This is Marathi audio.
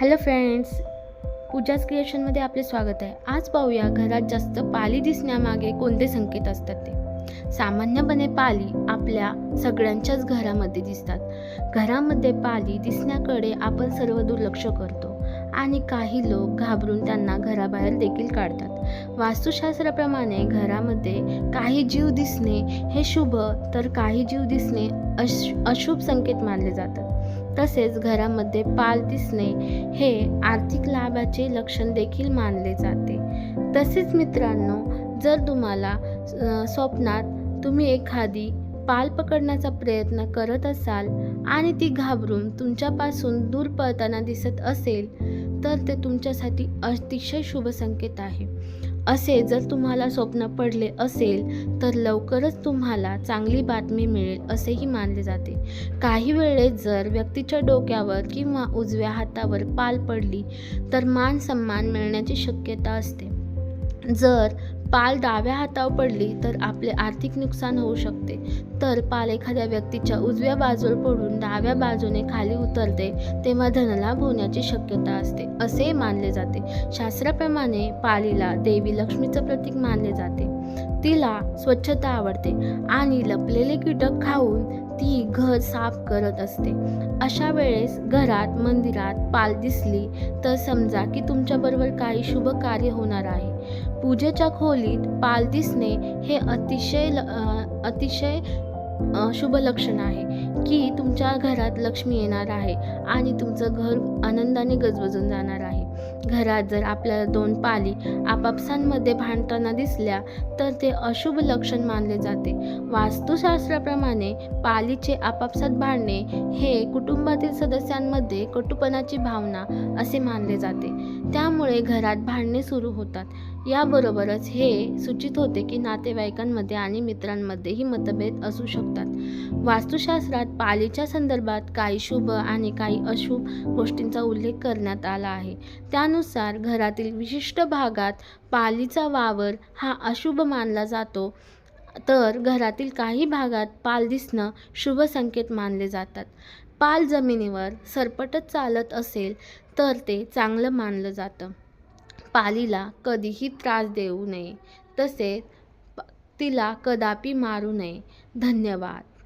हॅलो फ्रेंड्स पूजाच क्रिएशनमध्ये आपले स्वागत आहे. आज पाहूया घरात जास्त पाली दिसण्यामागे कोणते संकेत असतात ते. सामान्यपणे पाली आपल्या सगळ्यांच्याच घरामध्ये दिसतात. घरामध्ये पाली दिसण्याकडे आपण सर्व दुर्लक्ष करतो आणि काही लोक घाबरून त्यांना घराबाहेर देखील काढतात. वास्तुशास्त्राप्रमाणे घरामध्ये काही जीव दिसणे हे शुभ तर काही जीव दिसणे अश अशुभ संकेत मानले जातात. तसेच घरामध्ये पाल दिसणे हे आर्थिक लाभाचे लक्षण देखील मानले जाते. तसेच मित्रांनो जर तुम्हाला स्वप्नात तुम्ही एखादी पाल पकडण्याचा प्रयत्न करत असाल आणि ती घाबरून तुमच्यापासून दूर पळताना दिसत असेल तर ते तुमच्यासाठी अतिशय शुभ संकेत आहे. असे जर तुम्हाला स्वप्न पडले असेल तर लवकरच तुम्हाला चांगली बातमी मिळेल असेही मानले जाते. काही वेळेस जर व्यक्तीच्या डोक्यावर किंवा उजव्या हातावर पाल पडली तर मान सन्मान मिळण्याची शक्यता असते. जर पाल डाव्या हातावर पडली तर आपले आर्थिक नुकसान होऊ शकते. तर पाल एखाद्या व्यक्तीच्या उजव्या बाजूवर पडून डाव्या बाजूने खाली उतरते तेव्हा धनलाभ होण्याची शक्यता असते असे मानले जाते. शास्त्राप्रमाणे पालीला देवी लक्ष्मीचं प्रतीक मानले जाते. तिला स्वच्छता आवडते आणि लपलेले कीटक खाऊन ती घर साफ करत असते. अशा वेळेस घरात मंदिरात पाल दिसली तर समजा की तुमच्याबरोबर काही शुभ कार्य होणार आहे. पूजेच्या खोलीत पाल दिसणे हे अतिशय ल- अतिशय शुभ लक्षण आहे की तुमच्या घरात लक्ष्मी येणार आहे आणि तुमचं घर आनंदाने गजबजून जाणार आहे. घरात जर आपल्याला दोन पाली आपापसांमध्ये भांडताना दिसल्या तर ते अशुभ लक्षण मानले जाते. वास्तुशास्त्राप्रमाणे पालीचे आपापसात भांडणे हे कुटुंबातील सदस्यांमध्ये कटुपणाची भावना असे मानले जाते. त्यामुळे घरात भांडणे सुरू होतात. याबरोबरच हे सूचित होते की नातेवाईकांमध्ये आणि मित्रांमध्येही मतभेद असू शकतात. वास्तुशास्त्रात पालीच्या संदर्भात काही शुभ आणि काही अशुभ गोष्टींचा उल्लेख करण्यात आला आहे. त्यानुसार घरातील विशिष्ट भागात पालीचा वावर हा अशुभ मानला जातो तर घरातील काही भागात पाल दिसणं शुभ संकेत मानले जातात. पाल जमिनीवर सरपटत चालत असेल तर ते चांगलं मानलं जातं. पालीला कधीही त्रास देऊ नये. तसेच तिला कदापि मारू नये. धन्यवाद.